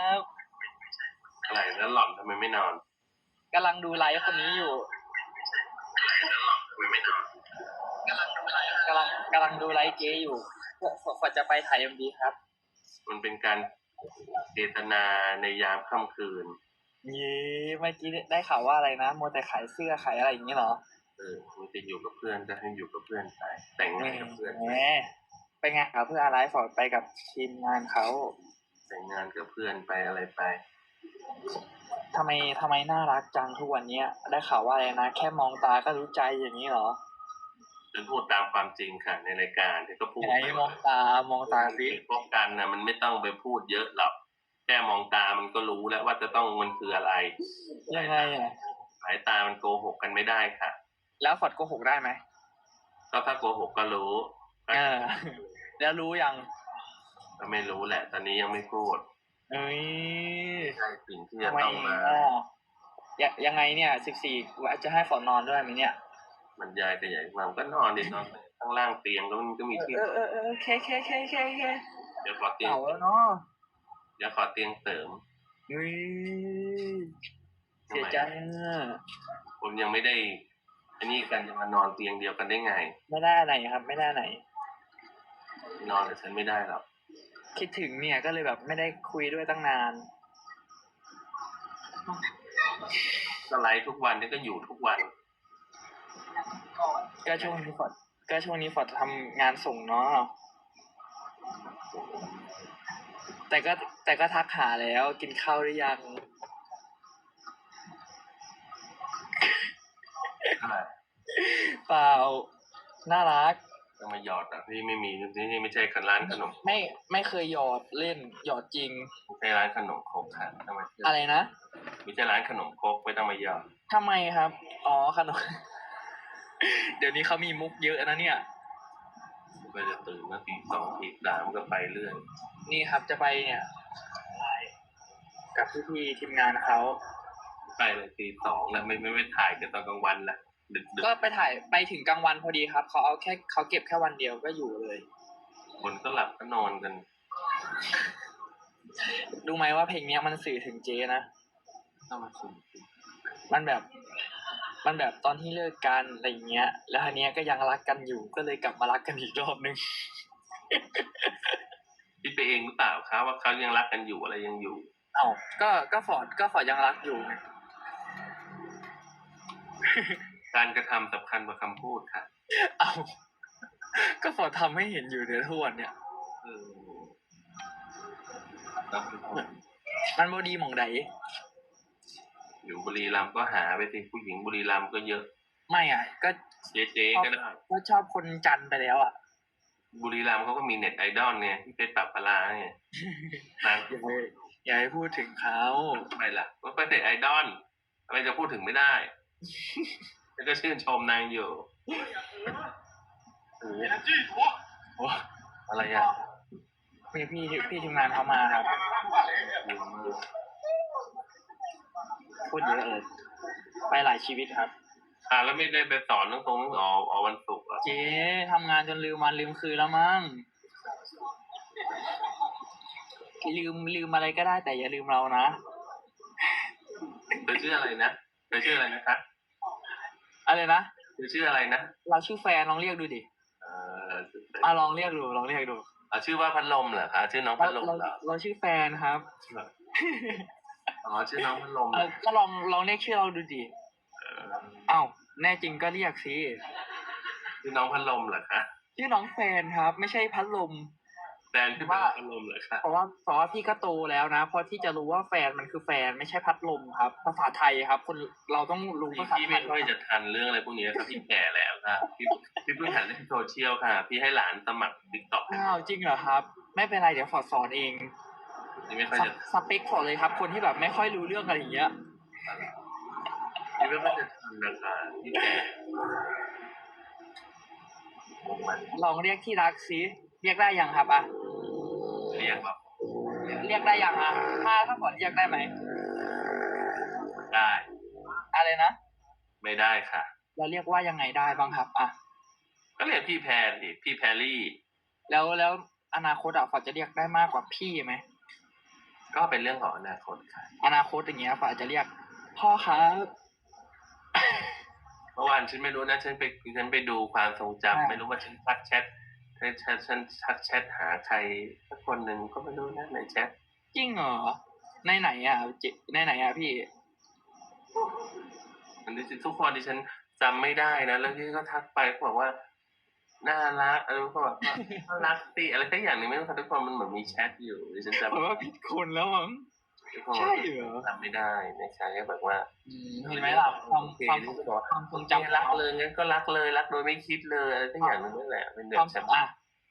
ครับอะไรแล้วหล่อนทำไมไม่นอนกำลังดูไลฟ์คนนี้อยู่ทำไมไม่นอนกำลังดูไลฟ์เจ๊อยู่ฝฝนจะไปถ่ายเอ็มดีครับ มันเป็นการเจตนาในยามค่ำคืนเย้เมื่อกี้ได้ข่าวว่าอะไรนะมัวแต่ขายเสื้อขายอะไรอย่างนี้เหรอเออมันจะอยู่กับเพื่อนก็ให้อยู่กับเพื่อนไปแต่งงานกับเพื่อนแหมไปงานกับเพื่อนอะไรฝนไปกับทีมงานเขา แต่งงานกับเพื่อนไปอะไรไป ทำไมทำไมน่ารักจังทุกวันเนี้ย ได้ข่าวว่าอะไรนะ แค่มองตาก็รู้ใจอย่างนี้เหรอฉันพูดตามความจริงค่ะ ในรายการที่ก็พูดไหนมองตามองตาสิพบกันนะมันไม่ต้องไปพูดเยอะหรอกแค่มองตามันก็รู้แล้วว่าจะต้องมันคืออะไรยังไงอะสายตามันโกหกกันไม่ได้ค่ะ แล้วฝอดโกหกได้ไหมก็ถ้าโกหกก็รู้ เออ แล้วรู้ยัง ก็ไม่รู้แหละ ตอนนี้ยังไม่พูดเอ้ยใช่สิ่งที่จะทำไมต้องมาอ๋อยงยังไงเนี่ยสิบสี่จะให้ฝอนนอนด้วยไหมเนี่ยบรรยายกันใหญ่มากก็นอนดินอนข้างล่างเตียงก็มันก็มีที่เออเออเออเคเคเคเคเคเดี๋ยวขอเตียงเก่าแล้วเนาะเดี๋ยวขอเตียงเสริมเฮ้ยเสียใจอะผมยังไม่ได้ อันนี้กันจะมานอนเตียงเดียวกันได้ไง ไม่ได้ไหนครับ ไม่ได้ไหนนอนกับฉันไม่ได้หรอก คิดถึงเนี่ยก็เลยแบบไม่ได้คุยด้วยตั้งนานก็ไลฟ์ทุกวันนี่ก็อยู่ทุกวัน ก็ช่วงนี้ฟอดก็ช่วงนี้ฟอดทำงานส่งเนาะแต่ก็แต่ก็ทักหาแล้วกินข้าวหรือยัง เปล่า น่ารัก จะมาหยอดอะพี่ไม่มีที่นี่ไม่ใช่ร้านขนมไม่ไม่เคยหยอดเล่นหยอดจริงไม่ใช่ร้านขนมครกค่ะทำไมอะไรนะไม่ใช่ร้านขนมครกไม่ต้องมาหยอดทำไมครับ อ๋อขนม เดี๋ยวนี้เขามีมุกเยอะนะเนี่ยก็จะตื่นมาตีสองตีสามก็ไปเรื่อยนี่ครับจะไปเนี่ยไลฟ์กับพี่ๆทีมงานเขาไปเลยตีสองแล้วไม่ไม่ไม่ถ่ายกันตอนกลางวันละ ดึกดึกก็ไปถ่ายไปถึงกลางวันพอดีครับเขาเอาแค่เขาเก็บแค่วันเดียวก็อยู่เลยคนก็หลับก็นอนกัน ดูไหมว่าเพลงเนี้ยมันสื่อถึงเจนะต้องมาคุยมันแบบ มันแบบตอนที่เลิกกันอะไรเงี้ย แล้วทีเนี้ยก็ยังรักกันอยู่ก็เลยกลับมารักกันอีกรอบนึงคิดไปเองหรือเปล่าคะว่าเขายังรักกันอยู่อะไรยังอยู่เอ้าก็ก็ฟอร์ดก็ฟอร์ดยังรักอยู่ไง การกระทำสำคัญกว่าคำพูดค่ะ เอ้าก็ฟอร์ดทำให้เห็นอยู่ในทุกวันเนี่ยเออแล้วทุกคนมันบดีหมองใดอยู่บุรีรัมย์ก็หาไปสิผู้หญิงบุรีรัมย์ก็เยอะ ไม่อะ ก็เจ๊เจ๊ก็ได้ก็ชอบคนจันทร์ไปแล้วอะ บุรีรัมย์เขาก็มีเน็ตไอดอลเนี่ยที่เป็นปรับปลาร้าเนี่ยนางอย่าให้อย่าให้พูดถึงเขาทำไมล่ะก็เป็นเน็ตไอดอลอะไรจะพูดถึงไม่ได้ แล้วก็ชื่นชมนางอยู่โอ้โหโอ้อะไรอะพี่พี่พี่ทีมงานเขามาครับเยอะมากพูดเยอะเลยไปหลายชีวิตครับ อ่าแล้วไม่ได้ไปสอนตรงตรงๆอ๋ออ๋อวันศุกร์เหรอเจ๊ทำงานจนลืมวันลืมคืนแล้วมั้งลืมลืมอะไรก็ได้แต่อย่าลืมเรานะเธอชื่ออะไรนะเธอชื่ออะไรนะคะ อะไรนะเธอชื่ออะไรนะเราชื่อแฟนลองเรียกดูดิเอออะลองเรียกดูลองเรียกดูอะชื่อว่าพัดลมเหรอคะชื่อน้องเราพัดลมเราเหรอเราชื่อแฟนครับอ๋อชื่อน้องพัดลมเออก็ลองลองเรียกชื่อเราดูดิเอออ้าวแน่จริงก็เรียกสิชื่อน้องพัดลมเหรอคะ ชื่อน้องแฟนครับ ไม่ใช่พัดลม แฟนชื่อน้องพัดลมเหรอคะเพราะว่าเพราะว่าพี่ก็โตแล้วนะเพราะที่จะรู้ว่าแฟนมันคือแฟนไม่ใช่พัดลมครับ ภาษาไทยครับ คนเราต้องรู้พี่ภาษาพี่ไทไม่ยค่อยจะทันเรื่องอะไรพวกนี้ครับพี่แก่แล้วค่ะพี่พี่เพิ่งหัดเล่นโซเชียลค่ะ พี่ให้หลานสมัครติ๊กต็อกอ้าวจริงเหรอครับ ไม่เป็นไรเดี๋ยวฟอร์ดสอนเองพี่ไม่ค่อยสจะสเปคฟอร์ดเลยครับ คนที่แบบไม่ค่อยรู้เรื่องอะไรอย่างเงี้ยพี่ไม่ค่อยจะทันนะคะพี่แก่มันลองเรียกที่รักสิเรียกได้ยังครับอะ เรียกแบบเรียกได้ยังอะถ้าถ้าฟอร์ดเรียกได้ไหม ได้ อะไรนะ ไม่ได้ค่ะ เราเรียกว่ายังไงได้บ้างครับ อะ ก็เรียกพี่แพรดิพี่แพรรี่ แล้วแล้วอนาคตอะฟอร์ดจะเรียกได้มากกว่าพี่ไหม ก็เป็นเรื่องของอนาคตค่ะ อนาคตอย่างเงี้ยฝอาจจะเรียก พ่อครับ เมื่อวานฉันไม่รู้นะ ฉันไปฉันไปดูความทรงจำอ่าไม่รู้ว่าฉันทักแชท ฉันฉันฉันทักแชทหาใครสักคนหนึ่งก็ไม่รู้นะในแชทจริงเหรอในไหนอะเจในไหนอะพี่มันที่ทุกคนที่ฉันจำไม่ได้นะแล้วที่ก็ทักไปก็บอกว่าน่ารักเออก็แบบว่าน่ารักสิอะไรสักอย่างหนึ่งไม่รู้ค่ะทุกคนมันเหมือนมีแชทอยู่ดิฉันจำ ผมว่าผิดคนแล้วมั้ง ทุกคนใช่เหรอจำไม่ได้นะคะก็แบบว่าอืมเห็นไหมล่ะความโอเคความนี่ก็ความทรงจำจำรักเลยงั้นก็รักเลยรักโดยไม่คิดเลยอะไรสักอย่างหนึงนั่นแหละเป็นแบความบแชทอะ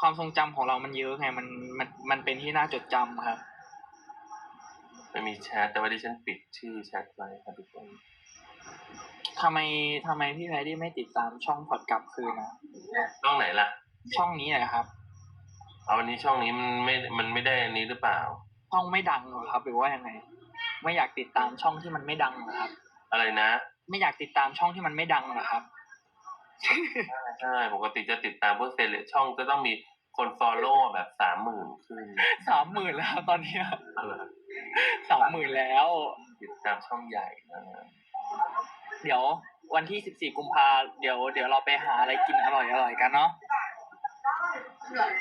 ความทรงจำของเรามันเยอะไงมันมันมันเป็นที่น่าจดจำครับไม่มีแชทแต่ว่าดิฉันปิดชื่อแชทไว้ค่ะทุกคนทำไมทำไมพี่แพรรี่ไม่ติดตามช่องพอดกลับคืนนะช่องไหนล่ะ ช่องนี้แหละครับเอาวันนี้ช่องนี้มันไม่มันไม่ได้อันนี้หรือเปล่า ช่องไม่ดังเหรอครับ หรือว่ายังไง ไม่อยากติดตามช่องที่มันไม่ดังเหรอครับ อะไรนะไม่อยากติดตามช่องที่มันไม่ดังเหรอครับใช่ปกติจะติดตามพวกเซเลช่องจะต้องมีคนฟอลโล่แบบสามหมื่นขึ้นสามหมื่นแล้วครับตอนเนี้ยอะไรสามหมื่นแล้ว ติดตามช่องใหญ่นะเดี๋ยววันที่สิบสี่กุมภาเดี๋ยวเดี๋ยวเราไปหาอะไรกินอร่อยอร่อยกันเนาะ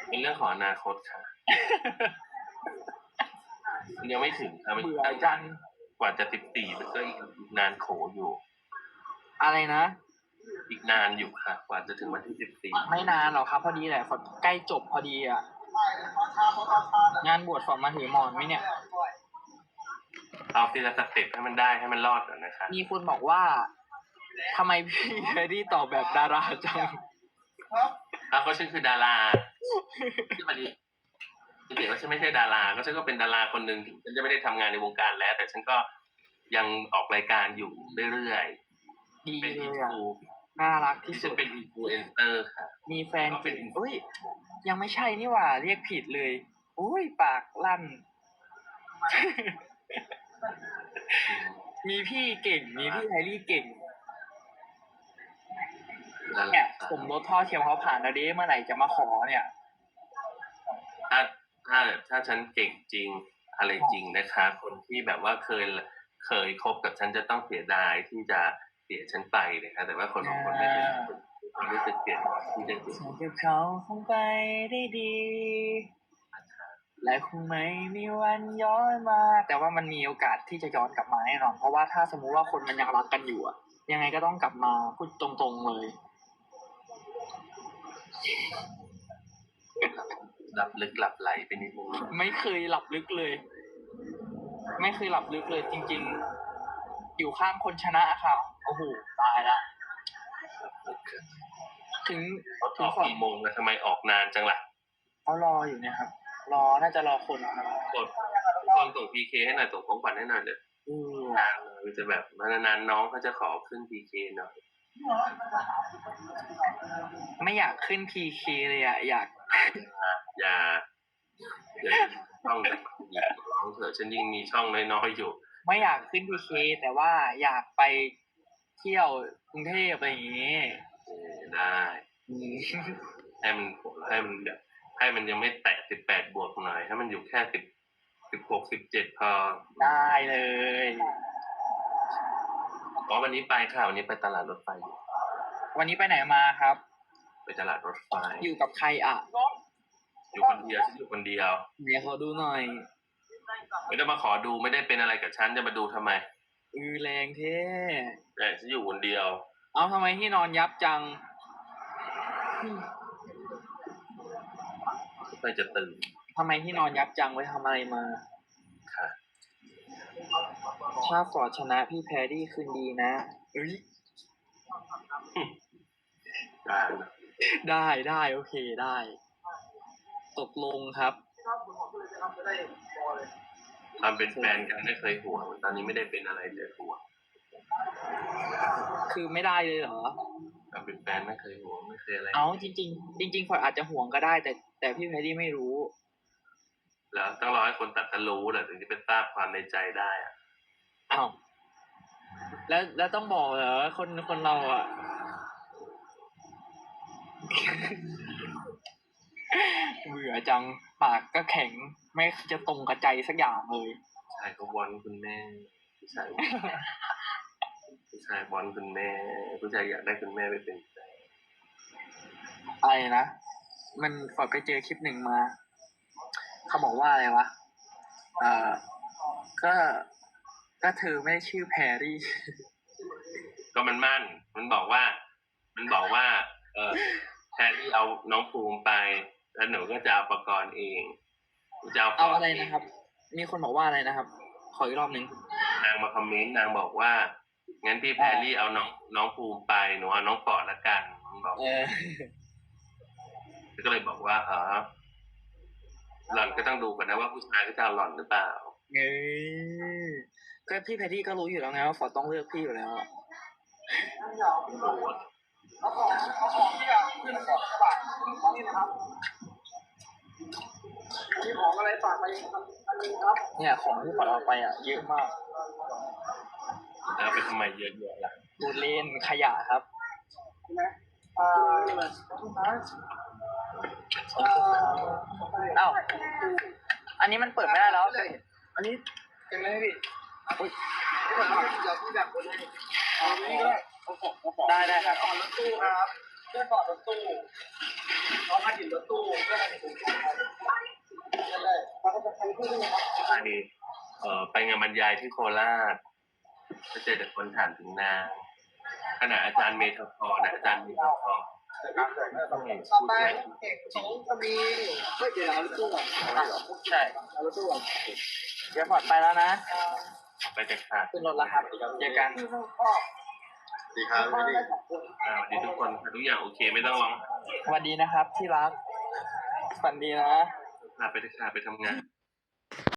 เป็นเรื่องของอนาคตค่ะ ยังไม่ถึงค่ะมันเบื่อจังกว่าจะสิบสี่มันก็อีกนานโขอยู่ อะไรนะ อีกนานอยู่ค่ะ กว่าจะถึงวันที่สิบสี่ไม่นานหรอกครับ พอดีแหละใกล้จบพอดีอะ งานบวชฝอมมาถือหมอนไหมเนี่ย เอาทีละสเต็ปให้มันได้ให้มันรอดก่อนนะคะมีคนบอกว่าทำไมพี่แพรรี่ตอบแบบดาราจังเอาก็ฉันคือดาราที่วันนี้ จริงๆแล้วฉันไม่ใช่ดาราก็ฉันก็เป็นดาราคนหนึ่งถึงฉันจะไม่ได้ทำงานในวงการแล้ว แต่ฉันก็ยังออกรายการอยู่เรื่อยดีๆเป็นเลอินยอะฟูน่ารักที่ที่สุฉัดนเป็นอินฟลูเอนเซอร์ค่ะมีแฟนเก่งอุ้ยยังไม่ใช่นี่หว่าเรียกผิดเลยอุ้ยปากลั่น มีพี่เก่ง มีพี่ไฮรี่เก่งเนี่ยสมรสท่อเทียมเขาผ่านแล้วเด้เมื่อไหร่จะมาขอเนี่ย ถ้าถ้าถ้าฉันเก่งจริงอะไรจริงนะคะ คนที่แบบว่าเคยเคยคบกับฉันจะต้องเสียดายที่จะเสียฉันไปนะคะแต่ว่าคนบางคนไม่เป็นความรู้สึกเสียดายที่จะเสียฉันกับเขาคงไปได้ดี และคงไม่มีวันย้อนมา แต่ว่ามันมีโอกาสที่จะย้อนกลับมาแน่นอนเพราะว่าถ้าสมมุติว่าคนมันยังรักกันอยู่อะยังไงก็ต้องกลับมาพูดตรงๆเลย หลับลึกหลับไหลไปนิดนึงไม่เคยหลับลึกเลย ไม่เคยหลับลึกเลย จริง ๆ อยู่ข้างคนชนะค่ะโอ้โหตายละถึงเขาถึองอกก่อนกี่โมงอะทำไมออกนานจังล่ะเขารออยู่เนี่ยครับ รอน่าจะรอคนครับกดทุกคนส่งพีเคให้หน่อยส่งของขวัญให้หน่อยเดี๋ยวอืมนานเลยจะแบบนานๆน้องเขาจะขอขึ้นพีเคหน่อยไม่อยากขึ้นพีเคเลยอะอยาก อย่าอย่าช่องแบบนี้ร้องเถอะฉันยิ่งมีช่องน้อยๆอยู่ ไม่อยากขึ้นพีเคแต่ว่าอยากไปเที่ยวกรุงเทพอะไรอย่างงี้เออได้ให้มันให้มันแบบให้มันยังไม่แตะสิบแปดบวกหน่อย ให้มันอยู่แค่สิบสิบหกสิบเจ็ดพอ ได้เลยอ๋อวันนี้ไปค่ะวันนี้ไปตลาดรถไฟอยู่วันนี้ไปไหนมาครับ ไปตลาดรถไฟ อยู่กับใครอะ อยู่คนเดียวฉันอยู่คนเดียวไหนขอดูหน่อยไม่ได้มาขอดูไม่ได้เป็นอะไรกับฉันจะมาดูทำไมอือแรงเท่แต่ฉันอยู่คนเดียว เอาทำไมที่นอนยับจังไม่จะตื่นทำไมที่นอนยับจังไปทำอะไรมาค่ะถ้าฟอร์ดชนะพี่แพรรี่คืนดีนะเอ้ยได้นะได้ได้โอเคได้ ตกลงครับความเป็นแฟนกันไม่เคยห่วงตอนนี้ไม่ได้เป็นอะไรเลยห่วงคือไม่ได้เลยเหรอความเป็นแฟนไม่เคยห่วงไม่เคยอะไร เอาจริง ๆ จริงๆฟอร์ดอาจจะห่วงก็ได้ แต่แต่พี่แพรรี่ไม่รู้ แล้วต้องรอให้คนตัดกันรู้แหละถึงจะไปทราบความในใจได้อะอ้าวแล้วแล้วต้องบอกเหรอคนคนเราอะ เบื่อจังไปากก็แข็ง ไม่จะตรงกระใจสักอย่างเลยชายก็วอนคุณแม่ผู้ชายผู้ชายวอนคุณแม่ผู้ชายอยากได้คุณแม่ไปเป็นแฟนอะไรนะ มันฝอดไปเจอคลิปหนึ่งมา เขาบอกว่าอะไรวะเอ่อก็ก็เธอไม่ได้ชื่อแพรรี่ ก็มันมั่น มันบอกว่า มันบอกว่า เออแทนที่เอาน้องภูมิไป แล้วหนูก็จะเอาประกรณ์เองจะเอาเอาอะไรนะครับ มีคนบอกว่าอะไรนะครับ ขออีกรอบหนึ่งนางมาคอมเมนต์นางบอกว่า งั้นพี่แพรรี่เอาน้องน้องภูมิไปหนูเอาน้องปอดละกันมันบอก เออ ก็เลยบอกว่าเออหล่อนก็ต้องดูก่อนนะว่าผู้ชายก็จะเอาหล่อนหรือเปล่า เอ้ยก็พี่แพรรี่ก็รู้อยู่แล้วไงว่าฝอดต้องเลือกพี่อยู่แล้วอะเอาของเอาของที่อะขึ้นของกระบะต้องนี่นะครับ มีของอะไรฝากไปอันนึงครับเนี่ยของที่ฝอดเอาไปอะเยอะมากแล้วไปทำไมเยอะแยะล่ะดูเล่นขยะครับใช่ไหมอ่าขอบคุณนะเอ่ออ้าวอันนี้มันเปิดไม่ได้แล้วอันนี้เต็มเลยพี่อุ๊ยเดี๋ยวพี่แบบคนให้เอาอันนี้ก็ได้เอาของเอาของได้ได้ครับก่อนรถตู้ครับเพื่อนก่อนรถตู้น้องมาถึงรถตู้เพื่อนมาถึงรถตู้ครับ ได้เลยมาก็จะใครพูดได้ไหมครับอันนี้เอ่อไปงานบรรยายที่โคราชก็เจอแต่คนถามถึงนางขณะอาจารย์เมทาพรนะอาจารย์เมทาพรต้องเห็นต่อพูดไปแทนเอกสองสมีเฮ้ยเดี๋ยวเอารถตู้ก่อนใช่เอารถตู้ก่อนเดี๋ยวฝอดไปแล้วนะไปจากขาดขึ้นรถแล้วครับเจอกันที่พ่อดีครับพ่อพี่ได้สองคนอ่าสวัสดีทุกคนค่ะทุกอย่างโอเคไม่ต้องร้องสวัสดีนะครับที่รักฝันดีนะ พาไปที่ขาไปทำงาน